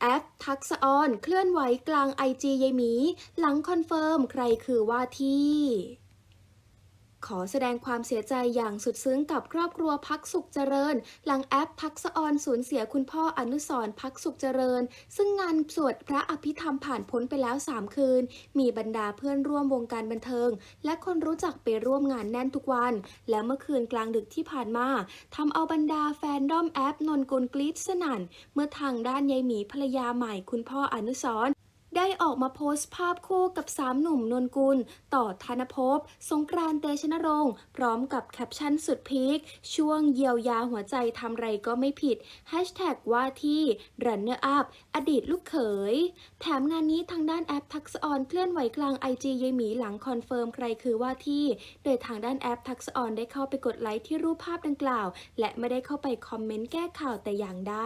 แอปทักษออน เคลื่อนไหวกลางไอจียายหมี หลังคอนเฟิร์ม ใครคือว่าที่ ขอแสดงความเสียใจอย่างสุดซึ้งกับครอบครัวพักสุขเจริญ หลังแอปพักษะออนสูญเสียคุณพ่ออนุสรพักสุขเจริญ ซึ่งงานสวดพระอภิธรรมผ่านพ้นไปแล้ว 3 คืน มีบรรดาเพื่อนร่วมวงการบันเทิง และคนรู้จักไปร่วมงานแน่นทุกวัน และเมื่อคืนกลางดึกที่ผ่านมาทำเอาบรรดาแฟนด้อมแอปนนกุลกรีดสนั่น เมื่อทางด้านยายหมีภรรยาใหม่คุณพ่ออนุสร ได้ออกมาโพสต์ภาพคู่กับสามหนุ่มนนกุล ต่อธนภพ สงกรานต์เตชนรงค์ พร้อมกับแคปชั่นสุดพีคช่วงเยียวยาหัวใจทำไรก็ไม่ผิดแฮชแท็กว่าที่ runner up อดีตลูกเขย แถมงานนี้ทางด้านแอปทักษออนเคลื่อนไหวกลางไอจียายหมีหลังคอนเฟิร์มใครคือว่าที่ โดยทางด้านแอปทักษออนได้เข้าไปกดไลค์ที่รูปภาพดังกล่าว และไม่ได้เข้าไปคอมเมนต์แก้ข่าวแต่อย่างใด